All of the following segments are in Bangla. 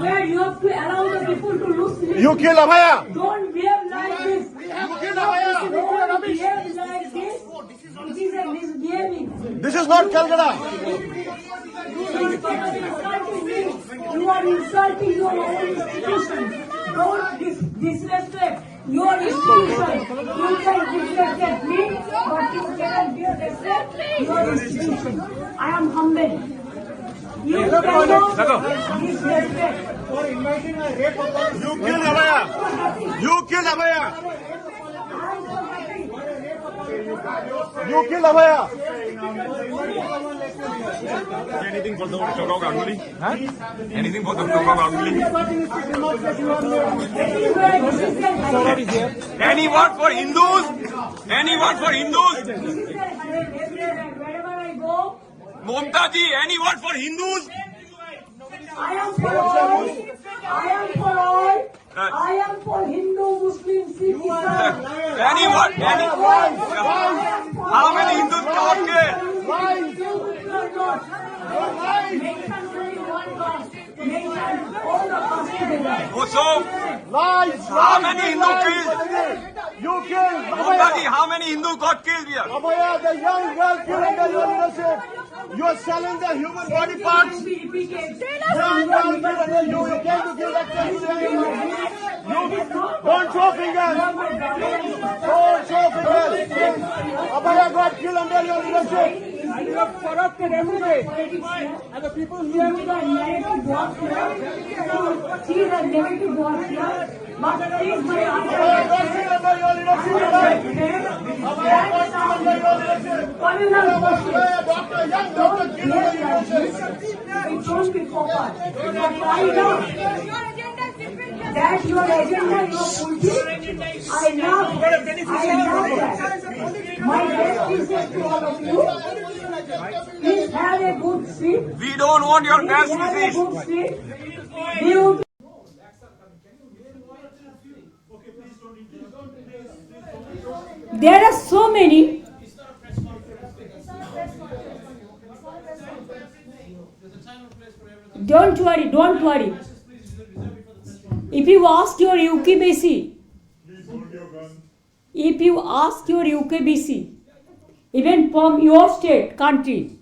Where you have to allow the people to lose You kill Abhaya. Don't behave like this. kill Abhaya. Don't behave like this. It is a misbehaving. This is not Calcutta. You are insulting your own institution. Don't dis- disrespect your institution. You can disrespect me, but you cannot disrespect your institution. I am humble. You cannot disrespect. You kill Abhaya. You kill Abhaya. You kill Abhaya. Anything for the Gaurav Ganguly? Huh? Anything for the Gaurav Ganguly? Any word for Hindus? Any word for Hindus? Wherever I go, Momta ji, any word for Hindus? I am for all. I am for all. I am for Hindu, Muslim, Sikh, Islam. Any word? Any How many Hindus got killed? One caste. Mention all the castes together. Also, Lies. How lies, many lies, Hindu killed? You killed Momta ji, how many Hindus got killed here? Abhaya, the young girl killed under your leadership. You are selling the human body parts. Be repeated. Young girl you. Came to give lectures to. You don't show fingers. Don't show fingers. Abhaya got killed under your leadership. You are corrupted every day. And the people here, the negative words here. See the negative words here. But please, my Abhaya got killed under your leadership. Abhaya got killed under your leadership. Communal worship. Abhaya, doctor, young doctor killed under your leadership. It won't be proper. But right now, that your agenda, your policy, I love, I love that. My best wishes to all of you. Please have a good sleep. We don't want your Please best have a wishes. good sleep. Beauty. There are so many Don't worry, don't worry. If you ask your UKBC, if you ask your UKBC, even from your state, country,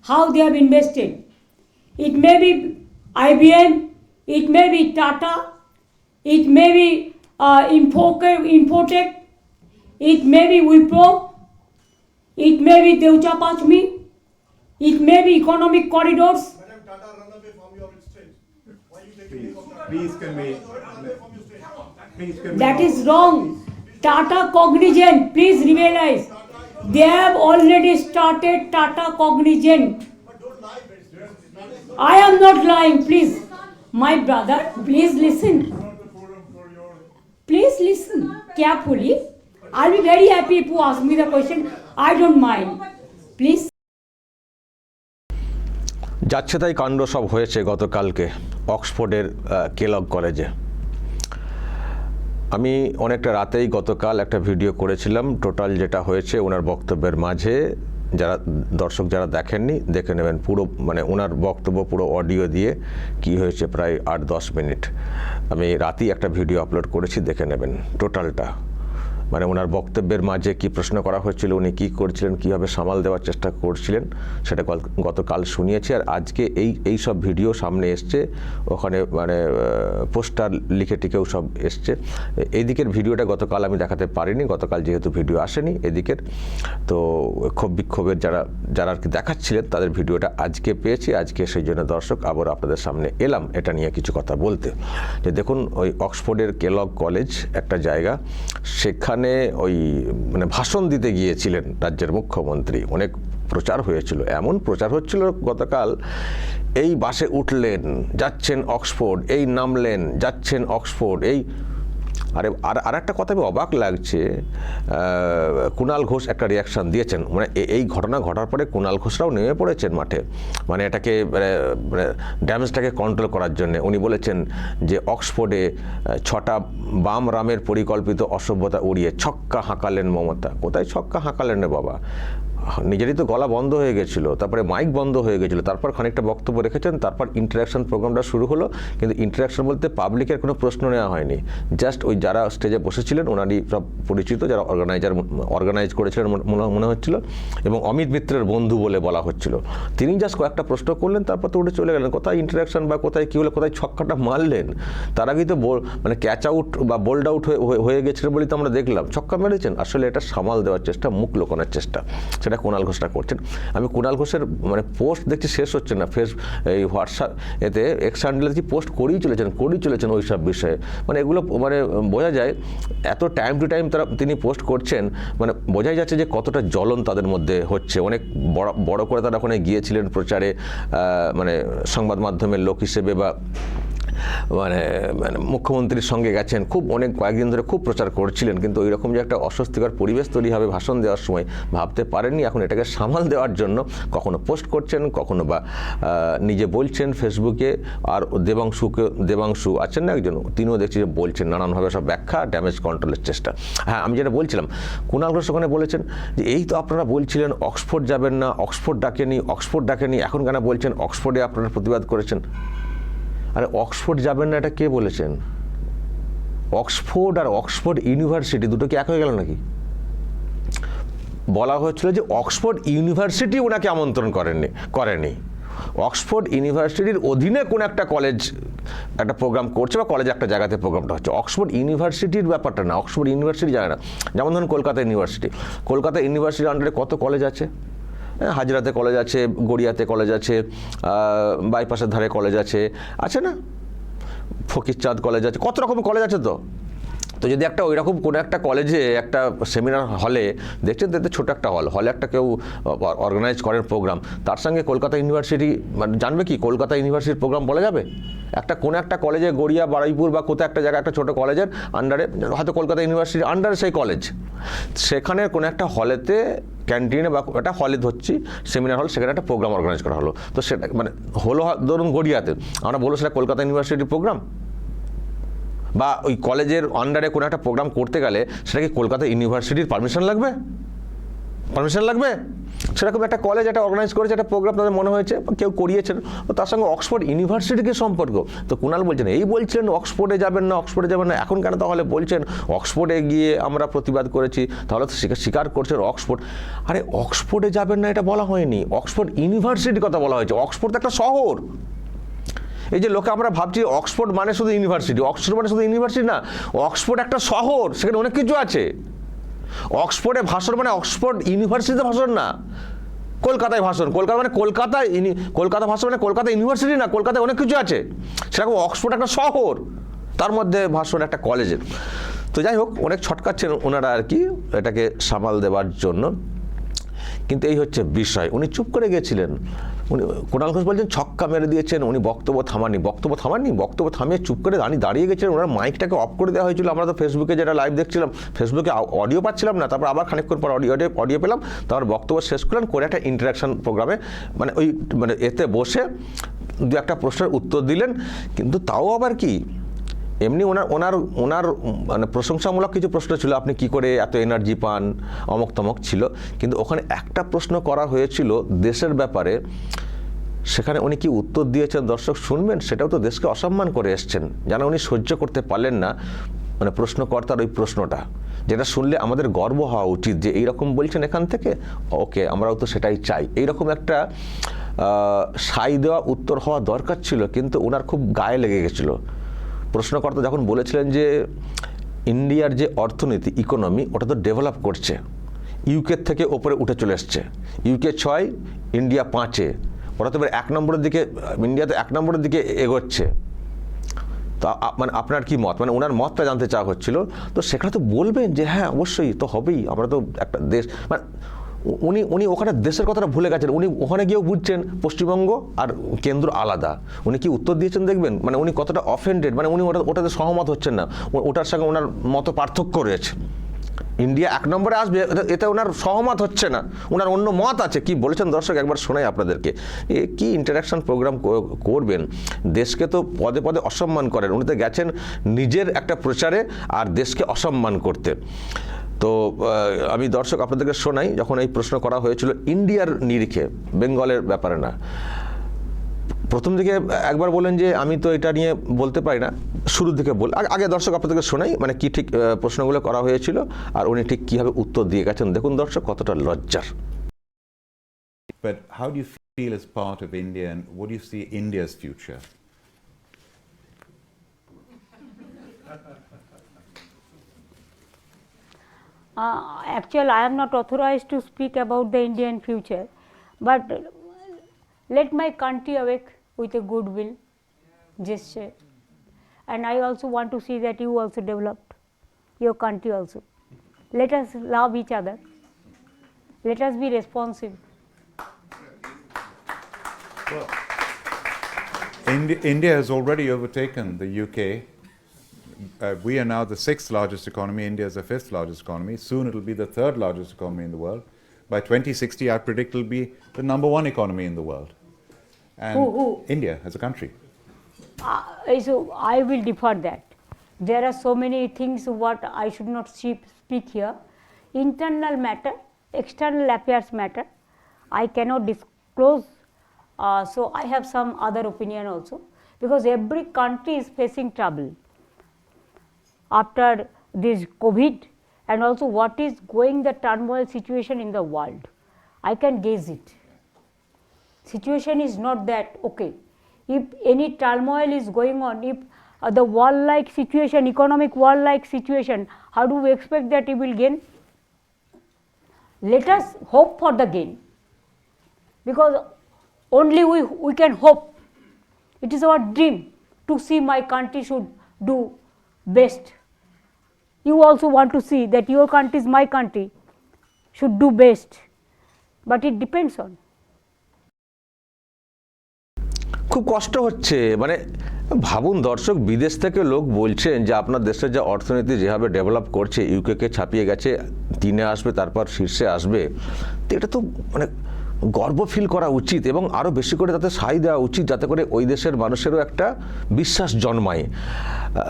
how they have invested, it may be IBM, it may be Tata, it may be uh, Infotech, it may be Wipro, it may be Deutsche Pachmi, it may be economic corridors, Madam Tata run away from your state. Why you taking leave of Tata? Please convey. Please convey. That is wrong. Tata Cognizant, please realize. They have already started Tata Cognizant. I am not lying, please. My brother, please listen. Please listen carefully. I'll be very happy if you ask me the question. I don't mind. Please. যাচ্ছে তাই কাণ্ড সব হয়েছে গতকালকে অক্সফোর্ডের কেলগ কলেজে। আমি অনেকটা রাতেই গতকাল একটা ভিডিও করেছিলাম, টোটাল যেটা হয়েছে ওনার বক্তব্যের মাঝে। যারা, দর্শক যারা দেখেননি, দেখে নেবেন পুরো মানে ওনার বক্তব্য পুরো অডিও দিয়ে কি হয়েছে প্রায় আট দশ মিনিট। আমি রাতেই একটা ভিডিও আপলোড করেছি, দেখে নেবেন টোটালটা। মানে ওনার বক্তব্যের মাঝে কি প্রশ্ন করা হয়েছিল, উনি কি করছিলেন, কীভাবে সামাল দেওয়ার চেষ্টা করছিলেন, সেটা গতকাল শুনিয়েছি। আর আজকে এই এই সব ভিডিও সামনে এসছে, ওখানে মানে পোস্টার লিখে টিকেও সব এসছে। এই দিকের ভিডিওটা গতকাল আমি দেখাতে পারিনি, গতকাল যেহেতু ভিডিও আসেনি এদিকের। তো ক্ষোভ বিক্ষোভের যারা যারা আর কি দেখাচ্ছিলেন, তাদের ভিডিওটা আজকে পেয়েছি, আজকে সেই জন্য দর্শক আবার আপনাদের সামনে এলাম, এটা নিয়ে কিছু কথা বলতে। যে দেখুন, ওই অক্সফোর্ডের কেলগ কলেজ একটা জায়গা, সেখানে ওই মানে ভাষণ দিতে গিয়েছিলেন রাজ্যের মুখ্যমন্ত্রী। অনেক প্রচার হয়েছিল। এমন প্রচার হচ্ছিল গতকাল, এই বাসে উঠলেন, যাচ্ছেন অক্সফোর্ড, এই নামলেন, যাচ্ছেন অক্সফোর্ড, এই আরে, আর আর একটা কথা আমি অবাক লাগছে কুণাল ঘোষ একটা রিয়াকশন দিয়েছেন। মানে এই ঘটনা ঘটার পরে কুণাল ঘোষরাও নেমে পড়েছেন মাঠে। মানে এটাকে মানে মানে ড্যামেজটাকে কন্ট্রোল করার জন্য। উনি বলেছেন যে, অক্সফোর্ডে ছটা বাম রামের পরিকল্পিত অসভ্যতা উড়িয়ে ছক্কা হাঁকালেন মমতা। কোথায় ছক্কা হাঁকালেন রে বাবা? নিজেরই তো গলা বন্ধ হয়ে গেছিল, তারপরে মাইক বন্ধ হয়ে গেছিল, তারপর খানিকটা বক্তব্য রেখেছেন, তারপর ইন্টারাকশন প্রোগ্রামটা শুরু হলো, কিন্তু ইন্টারাকশন বলতে পাবলিকের কোনো প্রশ্ন নেওয়া হয়নি। জাস্ট ওই যারা স্টেজে বসেছিলেন, ওনারই সব পরিচিত, যারা অর্গানাইজার অর্গানাইজ করেছিলেন মনে হচ্ছিল, এবং অমিত মিত্রের বন্ধু বলে বলা হচ্ছিল। তিনি জাস্ট কয়েকটা প্রশ্ন করলেন, তারপর তো উঠে চলে গেলেন। কোথায় ইন্টারাকশন বা কোথায় কী হলো, কোথায় ছক্কাটা মারলেন? তার আগেই তো মানে ক্যাচ আউট বা বোল্ড আউট হয়ে গেছিল বলেই তো আমরা দেখলাম। ছক্কা মেরেছেন, আসলে এটা সামাল দেওয়ার চেষ্টা, মুখ লোকানোর চেষ্টা। সেটা কুণাল ঘোষটা করছেন। আমি কুণাল ঘোষের মানে পোস্ট দেখছি শেষ হচ্ছে না, ফেস, এই হোয়াটসঅ্যাপ এতে এক্স হ্যান্ডেলে দেখছি পোস্ট করেই চলেছেন করেই চলেছেন ওই সব বিষয়ে। মানে এগুলো মানে বোঝা যায়, এত টাইম টু টাইম তারা, তিনি পোস্ট করছেন মানে বোঝাই যাচ্ছে যে কতটা জ্বলন তাদের মধ্যে হচ্ছে। অনেক বড় বড় করে তারা ওখানে গিয়েছিলেন প্রচারে মানে সংবাদ মাধ্যমের লোক হিসেবে বা মানে মানে মুখ্যমন্ত্রীর সঙ্গে গেছেন, খুব অনেক কয়েকদিন ধরে খুব প্রচার করছিলেন, কিন্তু ওই রকম যে একটা অস্বস্তিকর পরিবেশ তৈরি হবে ভাষণ দেওয়ার সময় ভাবতে পারেননি। এখন এটাকে সামাল দেওয়ার জন্য কখনো পোস্ট করছেন, কখনো বা নিজে বলছেন ফেসবুকে। আর দেবাংশুকে, দেবাংশু আছেন না একজন, তিনিও দেখছি যে বলছেন, নানানভাবে সব ব্যাখ্যা ড্যামেজ কন্ট্রোলের চেষ্টা। হ্যাঁ আমি যেটা বলছিলাম, কুণাল ঘোষ ওখানে বলেছেন যে, এই তো আপনারা বলছিলেন অক্সফোর্ড যাবেন না, অক্সফোর্ড ডাকেনি অক্সফোর্ড ডাকেনি, এখন কেন বলছেন অক্সফোর্ডে আপনারা প্রতিবাদ করেছেন? আরে অক্সফোর্ড যাবেন না, এটা কে বলেছেন? অক্সফোর্ড আর অক্সফোর্ড ইউনিভার্সিটি দুটো কি এক হয়ে গেল নাকি? বলা হয়েছিল যে অক্সফোর্ড ইউনিভার্সিটি ওনাকে আমন্ত্রণ করেননি, করেনি। অক্সফোর্ড ইউনিভার্সিটির অধীনে কোন একটা কলেজ একটা প্রোগ্রাম করছে বা কলেজ একটা জায়গাতে প্রোগ্রামটা হচ্ছে। অক্সফোর্ড ইউনিভার্সিটির ব্যাপারটা না, অক্সফোর্ড ইউনিভার্সিটি জানে না। যেমন ধরুন কলকাতা ইউনিভার্সিটি। কলকাতা ইউনিভার্সিটির আন্ডারে কত কলেজ আছে? হাজরাতে কলেজ আছে, গড়িয়াতে কলেজ আছে বাইপাসের ধারে কলেজ আছে। আছে না? ফকিরচাঁদ কলেজ আছে। কত রকম কলেজ আছে তো? তো যদি একটা ওই রকম কোনো একটা কলেজে একটা সেমিনার হলে দেখছেন তো এতে ছোটো একটা হল হলে একটা কেউ অর্গানাইজ করেন প্রোগ্রাম তার সঙ্গে কলকাতা ইউনিভার্সিটি মানে জানবে কি কলকাতা ইউনিভার্সিটির প্রোগ্রাম বলা যাবে? একটা কোনো একটা কলেজে গড়িয়া, বারুইপুর বা কোথাও একটা জায়গায় একটা ছোটো কলেজের আন্ডারে হয়তো কলকাতা ইউনিভার্সিটির আন্ডারে সেই কলেজ সেখানে কোনো একটা হলেতে ক্যান্টিনে বা একটা হলে ধরছি সেমিনার হল সেখানে একটা প্রোগ্রাম অর্গানাইজ করা হলো। তো সেটা মানে হলো ধরুন গড়িয়াতে, আমরা বলব সেটা কলকাতা ইউনিভার্সিটির প্রোগ্রাম বা ওই কলেজের আন্ডারে কোনো একটা প্রোগ্রাম করতে গেলে সেটা কি কলকাতা ইউনিভার্সিটির পারমিশন লাগবে? পারমিশন লাগবে? সেরকম একটা কলেজ একটা অর্গানাইজ করেছে, একটা প্রোগ্রাম তাদের মনে হয়েছে কেউ করিয়েছেন। তার সঙ্গে অক্সফোর্ড ইউনিভার্সিটিকে সম্পর্ক? তো কুণাল বলছেন, এই বলছিলেন অক্সফোর্ডে যাবেন না অক্সফোর্ডে যাবেন না। এখন কেন তাহলে বলছেন অক্সফোর্ডে গিয়ে আমরা প্রতিবাদ করেছি, তাহলে তো স্বীকার- করছেন অক্সফোর্ড আরে অক্সফোর্ডে যাবেন না, এটা বলা হয়নি। অক্সফোর্ড ইউনিভার্সিটির কথা বলা হয়েছে। অক্সফোর্ড একটা শহর। এই যে লোকে আমরা ভাবছি অক্সফোর্ড মানে শুধু ইউনিভার্সিটি। অক্সফোর্ড মানে শুধু ইউনিভার্সিটি না, অক্সফোর্ড একটা শহর, সেখানে অনেক কিছু আছে। অক্সফোর্ডে ভাষণ মানে অক্সফোর্ড ইউনিভার্সিটিতে ভাষণ না। কলকাতায় ভাষণ, কলকাতা মানে কলকাতায় ইনি- কলকাতা ভাষণ মানে কলকাতা ইউনিভার্সিটি না, কলকাতায় অনেক কিছু আছে। সেরকম অক্সফোর্ড একটা শহর, তার মধ্যে ভাষণ একটা কলেজের। তো যাই হোক, অনেক ছটকাচ্ছেন ওনারা আর কি, এটাকে সামাল দেওয়ার জন্য। কিন্তু এই হচ্ছে বিষয়। উনি চুপ করে গেছিলেন। উনি কুণাল ঘোষ বলছেন, ছক্কা মেরে দিয়েছেন, উনি বক্তব্য থামাননি। বক্তব্য থামাননি, বক্তব্য থামিয়ে চুপ করে দাঁড়িয়ে দাঁড়িয়ে গেছিলেন। ওনার মাইকটাকে অফ করে দেওয়া হয়েছিল। আমরা তো ফেসবুকে যেটা লাইভ দেখছিলাম, ফেসবুকে অডিও পাচ্ছিলাম না, তারপর আবার খানিক্ষণ পর অডিও অডিও পেলাম। তারপর বক্তব্য শেষ করলেন করে একটা ইন্টারাকশন প্রোগ্রামে মানে ওই মানে এতে বসে দু একটা প্রশ্নের উত্তর দিলেন। কিন্তু তাও আবার কি এমনি ওনার ওনার ওনার মানে প্রশংসামূলক কিছু প্রশ্ন ছিল, আপনি কি করে এত এনার্জি পান, অমক তমক ছিল। কিন্তু ওখানে একটা প্রশ্ন করা হয়েছিল দেশের ব্যাপারে, সেখানে উনি কি উত্তর দিয়েছেন দর্শক শুনবেন? সেটাও তো দেশকে অসম্মান করে এসছেন, যেন উনি সহ্য করতে পারলেন না। মানে প্রশ্নকর্তার ওই প্রশ্নটা, যেটা শুনলে আমাদের গর্ব হওয়া উচিত যে এইরকম বলছেন এখান থেকে, ওকে, আমরাও তো সেটাই চাই। এইরকম একটা সাই দেওয়া, উত্তর হওয়া দরকার ছিল, কিন্তু ওনার খুব গায়ে লেগে গেছিল। প্রশ্নকর্তা যখন বলেছিলেন যে ইন্ডিয়ার যে অর্থনীতি ইকোনমি ওটা তো ডেভেলপ করছে ইউকের থেকে ওপরে উঠে চলে এসছে। ইউকে ছয় ইন্ডিয়া পাঁচে। ওরা তো এবার এক নম্বরের দিকে ইন্ডিয়া তো এক নম্বরের দিকে এগোচ্ছে। তো মানে আপনার কি মত? মানে ওনার মতটা জানতে চাওয়া হচ্ছিল। তো সেখানে তো বলবেন যে হ্যাঁ অবশ্যই তো হবেই। আমরা তো একটা দেশ মানে উনি উনি ওখানে দেশের কথাটা ভুলে গেছেন। উনি ওখানে গিয়েও বুঝছেন পশ্চিমবঙ্গ আর কেন্দ্র আলাদা। উনি কি উত্তর দিয়েছেন দেখবেন? মানে উনি কতটা অফেন্ডেড মানে উনি ওটা ওটাতে সহমত হচ্ছেন না। ওটার সঙ্গে ওনার মত পার্থক্য রয়েছে। ইন্ডিয়া এক নম্বরে আসবে এতে- ওনার সহমত হচ্ছে না। ওনার অন্য মত আছে। কি বলেছেন দর্শক? একবার শোনাই আপনাদেরকে। এ, কি ইন্টারাকশন প্রোগ্রাম করবেন? দেশকে তো পদে পদে অসম্মান করেন। উনি তো গেছেন নিজের একটা প্রচারে আর দেশকে অসম্মান করতে। তো আমি দর্শক আপনাদেরকে শোনাই, যখন এই প্রশ্ন করা হয়েছিল ইন্ডিয়ার নিরিখে, বেঙ্গলের ব্যাপারে না। প্রথম দিকে একবার বলেন যে, আমি তো এটা নিয়ে বলতে পারি না, শুরুর দিকে বল আগে- দর্শক আপনাদেরকে শোনাই মানে কি ঠিক প্রশ্নগুলো করা হয়েছিল, আর উনি ঠিক কীভাবে উত্তর দিয়ে গেছেন। দেখুন দর্শক কতটা লজ্জার। But how do you feel as part of India, and what do you see India's future? Uh, actually, I am not authorized to speak about the Indian future, but let my country awake with a goodwill gesture. And I also want to see that you also developed, your country also. Let us love each other. Let us be responsive. Indi- India has already overtaken the UK. Uh, we are now the sixth largest economy. India is the fifth largest economy. Soon it'll be the third largest economy in the world. By 2060, I predict it'll be the number one economy in the world. And Who- who? India as a country. Uh, so I will defer that. There are so many things what I should not speak speak here. Internal matter, external affairs matter. I cannot disclose. Uh, so I have some other opinion also because every country is facing trouble after this COVID and also what is going the turmoil situation in the world. I can guess it. Situation is not that okay if any turmoil is going on if uh, the war like situation economic war like situation how do we expect that it will gain? Let us hope for the gain. Because only we, we can hope. It is our dream to see my country should do best you also want to see that your country is my country. Should do best. But it depends on. খুব কষ্ট হচ্ছে। মানে ভাবুন, দর্শক, বিদেশ থেকে লোক বলছেন যে আপনার দেশের যে অর্থনীতি যেভাবে ডেভেলপ করছে ইউকেকে ছাপিয়ে গেছে তিনে আসবে, তারপর শীর্ষে আসবে। তো এটা তো মানে গর্ব ফিল করা উচিত এবং আরও বেশি করে তাতে সাই দেওয়া উচিত যাতে করে ওই দেশের মানুষেরও একটা বিশ্বাস জন্মায়।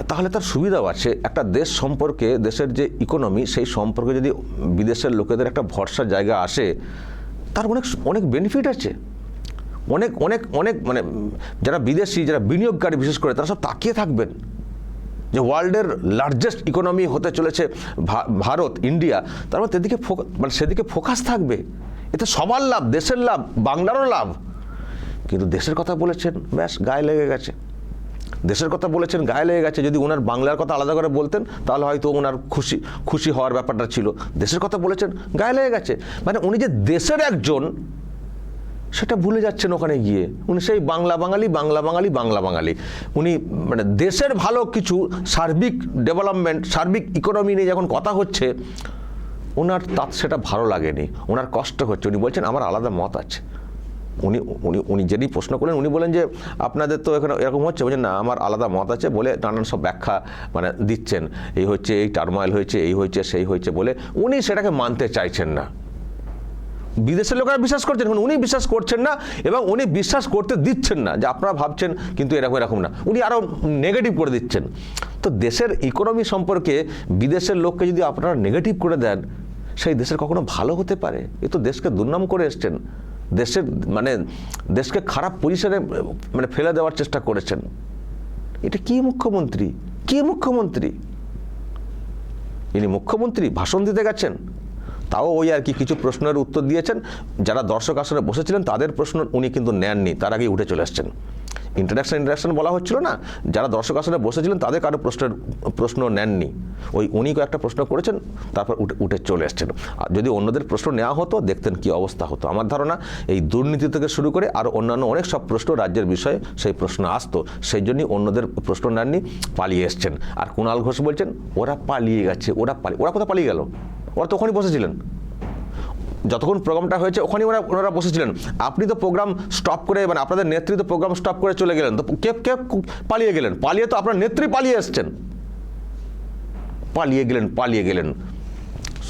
তাহলে তার সুবিধাও আছে। একটা দেশ সম্পর্কে, দেশের যে ইকোনমি সেই সম্পর্কে যদি বিদেশের লোকেদের একটা ভরসার জায়গা আসে, তার অনেক অনেক বেনিফিট আছে। অনেক অনেক অনেক মানে যারা বিদেশি, যারা বিনিয়োগকারী বিশেষ করে, তারা সব তাকিয়ে থাকবেন। যে ওয়ার্ল্ডের লার্জেস্ট ইকোনমি হতে চলেছে ভারত, ইন্ডিয়া তারপর সেদিকে ফোকাস মানে সেদিকে ফোকাস থাকবে। এতে সবার লাভ, দেশের লাভ, বাংলারও লাভ। কিন্তু দেশের কথা বলেছেন, ব্যাস, গায়ে লেগে গেছে। দেশের কথা বলেছেন, গায়ে লেগে গেছে। যদি ওনার বাংলার কথা আলাদা করে বলতেন, তাহলে হয়তো ওনার খুশি খুশি হওয়ার ব্যাপারটা ছিল। দেশের কথা বলেছেন, গায়ে লেগে গেছে। মানে উনি যে দেশের একজন সেটা ভুলে যাচ্ছেন ওখানে গিয়ে। উনি সেই বাংলা বাঙালি বাংলা বাঙালি বাংলা বাঙালি। উনি মানে দেশের ভালো কিছু সার্বিক ডেভেলপমেন্ট, সার্বিক ইকোনমি নিয়ে যখন কথা হচ্ছে, ওনার তার সেটা ভালো লাগেনি। ওনার কষ্ট হচ্ছে। উনি বলছেন, আমার আলাদা মত আছে। উনি উনি উনি যিনি প্রশ্ন করলেন, উনি বলেন যে, আপনাদের তো এখানে এরকম হচ্ছে। বলছেন, না, আমার আলাদা মত আছে বলে নানান সব ব্যাখ্যা মানে দিচ্ছেন। এই হচ্ছে, এই টার্মোয়াইল হয়েছে, এই হয়েছে, সেই হয়েছে বলে উনি সেটাকে মানতে চাইছেন না। বিদেশের লোকেরা বিশ্বাস করছেন। কিন্তু উনি বিশ্বাস করছেন না এবং উনি বিশ্বাস করতে দিচ্ছেন না। যে আপনারা ভাবছেন কিন্তু এরকম এরকম না। উনি আরও নেগেটিভ করে দিচ্ছেন। তো দেশের ইকোনমি সম্পর্কে বিদেশের লোককে যদি আপনারা নেগেটিভ করে দেন, সেই দেশের কখনো ভালো হতে পারে? এ তো দেশকে দুর্নাম করে এসছেন। দেশের মানে দেশকে খারাপ পজিশনে মানে ফেলে দেওয়ার চেষ্টা করেছেন। এটা কি মুখ্যমন্ত্রী? কি মুখ্যমন্ত্রী? ইনি মুখ্যমন্ত্রী, ভাষণ দিতে গেছেন। তাও ওই আর কি কিছু প্রশ্নের উত্তর দিয়েছেন। যারা দর্শক আসনে বসেছিলেন, তাদের প্রশ্ন উনি কিন্তু নেননি, তার আগেই উঠে চলে এসছেন ইন্টারাকশন ইন্টারাকশন বলা হচ্ছিল না। যারা দর্শক আসনে বসেছিলেন, তাদের কারও প্রশ্নের, প্রশ্ন নেননি। ওই উনি কয়েকটা প্রশ্ন করেছেন, তারপর উঠে উঠে চলে এসছেন। আর যদি অন্যদের প্রশ্ন নেওয়া হতো, দেখতেন কি অবস্থা হতো। আমার ধারণা, এই দুর্নীতি থেকে শুরু করে আর অন্যান্য অনেক সব প্রশ্ন রাজ্যের বিষয়ে সেই প্রশ্ন আসতো। সেই জন্যই অন্যদের প্রশ্ন নেননি, পালিয়ে এসছেন। আর কুণাল ঘোষ বলছেন, ওরা পালিয়ে গেছে, ওরা পালিয়ে ওরা কোথাও পালিয়ে গেল? ওরা তো ওখানেই বসেছিলেন। যতক্ষণ প্রোগ্রামটা হয়েছে ওখানে ওরা ওনারা বসেছিলেন। আপনি তো প্রোগ্রাম স্টপ করে মানে আপনাদের নেত্রী তো প্রোগ্রাম স্টপ করে চলে গেলেন। তো কে কে পালিয়ে গেলেন? পালিয়ে তো আপনার নেত্রী পালিয়ে এসছেন। পালিয়ে গেলেন পালিয়ে গেলেন।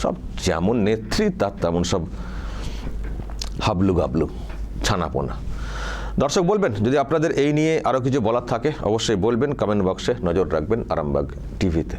সব যেমন নেত্রী, তার তেমন সব হাবলু গাবলু, ছানাপোনা। দর্শক বলবেন, যদি আপনাদের এই নিয়ে আরও কিছু বলার থাকে, অবশ্যই বলবেন কমেন্ট বক্সে নজর রাখবেন আরামবাগ টিভিতে